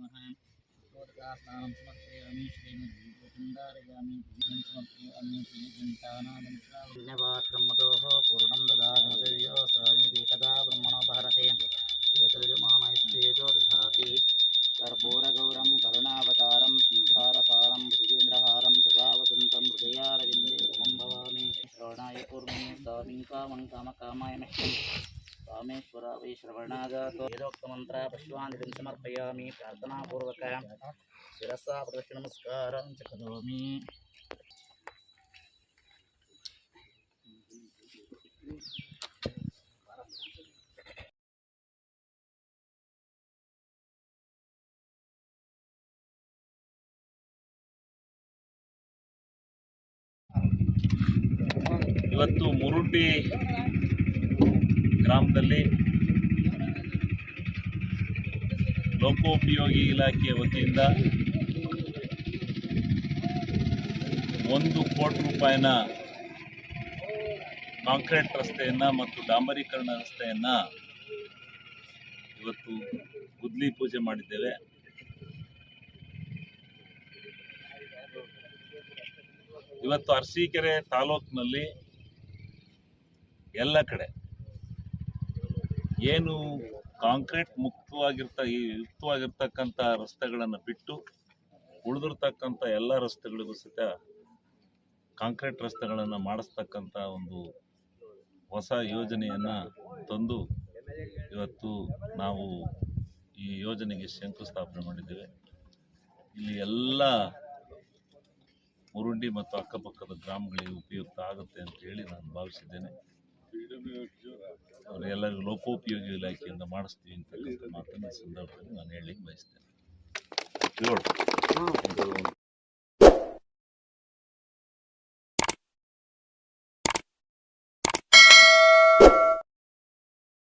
नमः। गोदकास्नानं समर्पयामि श्रीमद्गोकुण्डारयामि भीतं समर्पयामि। श्रीचिन्तानामश्रावण्यवाक्रमतोः पूर्णं ददामि देव्योसानि देकदा ब्रह्मणोपहरते। एकलिमानैस्तेजोदधाति कर्पूरगौरं, करुणावतारं, संसारसारं भुजेन्द्रहारं सदा वसन्तं కామేశ్వర వై శ్రవణాగాతో వేదోక్తమంత్ర పశ్వాంతిం సమర్పయామి. ప్రార్థనాపూర్వక శిరసా ప్రదక్షిణ నమస్కారం చ కరోమి. ಇವತ್ತು ಗ್ರಾಮದಲ್ಲಿ ಲೋಕೋಪಯೋಗಿ ಇಲಾಖೆಯ ವತಿಯಿಂದ ಒಂದು ಕೋಟಿ ರೂಪಾಯಿನ ಕಾಂಕ್ರೀಟ್ ರಸ್ತೆಯನ್ನು ಮತ್ತು ಡಾಂಬರೀಕರಣ ರಸ್ತೆಯನ್ನು ಇವತ್ತು ಗುದ್ಲಿ ಪೂಜೆ ಮಾಡಿದ್ದೇವೆ. ಇವತ್ತು ಅರಸೀಕೆರೆ ತಾಲೂಕಿನಲ್ಲಿ ಎಲ್ಲ ಕಡೆ ಏನು ಕಾಂಕ್ರೀಟ್ ಮುಕ್ತವಾಗಿರ್ತ ಯುಕ್ತವಾಗಿರ್ತಕ್ಕಂಥ ರಸ್ತೆಗಳನ್ನು ಬಿಟ್ಟು ಉಳಿದಿರ್ತಕ್ಕಂಥ ಎಲ್ಲ ರಸ್ತೆಗಳಿಗೂ ಸಹಿತ ಕಾಂಕ್ರೀಟ್ ರಸ್ತೆಗಳನ್ನು ಮಾಡಿಸ್ತಕ್ಕಂಥ ಒಂದು ಹೊಸ ಯೋಜನೆಯನ್ನು ತಂದು ಇವತ್ತು ನಾವು ಈ ಯೋಜನೆಗೆ ಶಂಕುಸ್ಥಾಪನೆ ಮಾಡಿದ್ದೇವೆ. ಇಲ್ಲಿ ಎಲ್ಲ ಮುರುಂಡಿ ಮತ್ತು ಅಕ್ಕಪಕ್ಕದ ಗ್ರಾಮಗಳಿಗೆ ಉಪಯುಕ್ತ ಆಗುತ್ತೆ ಅಂತ ಹೇಳಿ ನಾನು ಭಾವಿಸಿದ್ದೇನೆ. ಅವರೆಲ್ಲರಿಗೂ ಲೋಕೋಪಯೋಗಿ ಇಲಾಖೆಯಿಂದ ಮಾಡಿಸ್ತೀವಿ ಅಂತಕ್ಕಂಥ ಮಾತನ್ನು ಈ ಸಂದರ್ಭದಲ್ಲಿ ನಾನು ಹೇಳಲಿಕ್ಕೆ ಬಯಸ್ತೇನೆ ಹೇಳು.